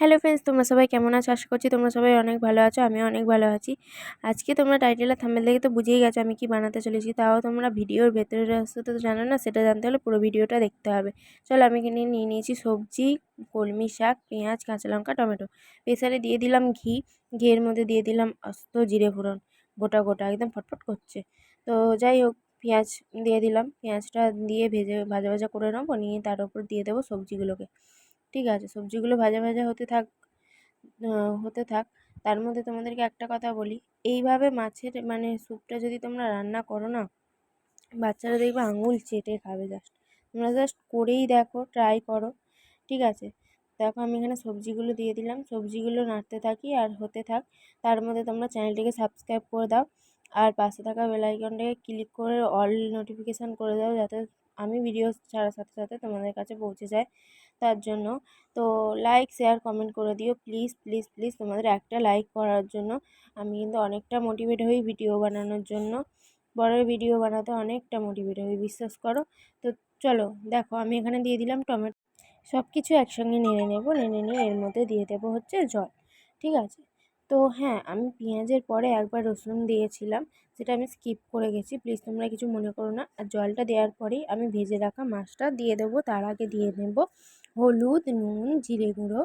Hello friends তোমরা সবাই কেমন আছো? আশা করছি তোমরা সবাই অনেক ভালো আছো, আমিও অনেক ভালো আছি। আজকে তোমরা টাইটেল আর থাম্বেল দেখে তো বুঝেই গেছো আমি কি বানাতে চলেছি, তাও তোমরা ভিডিওর ভেতরে রহস্য তো জানো না, সেটা জানতে হলে পুরো ভিডিওটা দেখতে হবে। চলো আমি এখানে নিয়ে নিয়েছি সবজি, কলমি শাক, পেঁয়াজ, কাঁচা লঙ্কা, টমেটো। প্রেসারে দিয়ে দিলাম ঘি, ঘিয়ের মধ্যে দিয়ে দিলাম অস্ত জিরে ফোড়ন, গোটা গোটা, একদম ফটফট করছে। তো যাই হোক, পেঁয়াজ দিয়ে দিলাম, পেঁয়াজটা দিয়ে ভেজে ভাজা ভাজা করে নেব, নিয়ে তার উপর দিয়ে দেবো সবজিগুলোকে। ঠিক আছে, সবজিগুলো ভাজা ভাজা হতে থাক হতে থাক, তার মধ্যে তোমাদেরকে একটা কথা বলি। এইভাবে মাছের মানে স্যুপটা যদি তোমরা রান্না করো না, বাচ্চারা দেখবে আঙুল চেটে খাবে জাস্ট তোমরা জাস্ট করেই দেখো ট্রাই করো, ঠিক আছে? দেখো, আমি এখানে সবজিগুলো দিয়ে দিলাম, সবজিগুলো নাড়তে থাকি আর হতে থাক। তার মধ্যে তোমরা চ্যানেলটিকে সাবস্ক্রাইব করে দাও আর পাশে থাকা বেল আইকনটাকে ক্লিক করে অল নোটিফিকেশান করে দাও যাতে আমি ভিডিও ছাড়ার সাথে সাথে তোমাদের কাছে পৌঁছে যায়। তার জন্য। তো লাইক শেয়ার কমেন্ট করে দিও। প্লিজ প্লিজ প্লিজ তোমাদের একটা লাইক করার জন্য। আমি কিন্তু অনেকটা মোটিভেট হই ভিডিও বানানোর জন্য। পরের ভিডিও বানাতে অনেকটা মোটিভেট হই, বিশ্বাস করো। তো চলো, দেখো, আমি এখানে দিয়ে দিলাম টমেটো সব কিছু একসঙ্গে নেড়ে নেব, নেড়ে নিয়ে এর মধ্যে দিয়ে দেবো হচ্ছে জল, ঠিক আছে? তো হ্যাঁ আমি পেঁয়াজের পরে একবার রসুন দিয়েছিলাম, সেটা আমি স্কিপ করে গেছি। প্লিজ তোমরা কিছু মনে করো না। আর জলটা দেওয়ার পরেই আমি ভেজে রাখা মাছটা দিয়ে দেবো, তার আগে দিয়ে নেব। হলুদ, নুন, জিরে গুঁড়ো,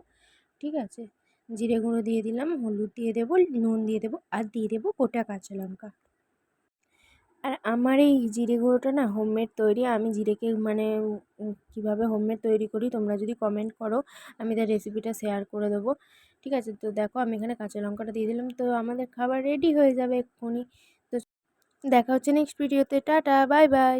ঠিক আছে? জিরে গুঁড়ো দিয়ে দিলাম, হলুদ দিয়ে দেবো, নুন দিয়ে দেবো, আর দিয়ে দেবো গোটা কাঁচা লঙ্কা। আর আমার এই জিরে গুঁড়োটা না হোমমেড তৈরি, আমি জিরেকে মানে কীভাবে হোমমেড তৈরি করি তোমরা যদি কমেন্ট করো, আমি তার রেসিপিটা শেয়ার করে দেবো, ঠিক আছে? তো দেখো, আমি এখানে কাঁচা লঙ্কাটা দিয়ে দিলাম, তো আমাদের খাবার রেডি হয়ে যাবে এক্ষুনি। তো দেখা হচ্ছে নেক্সট ভিডিওতে, টাটা, বাই বাই।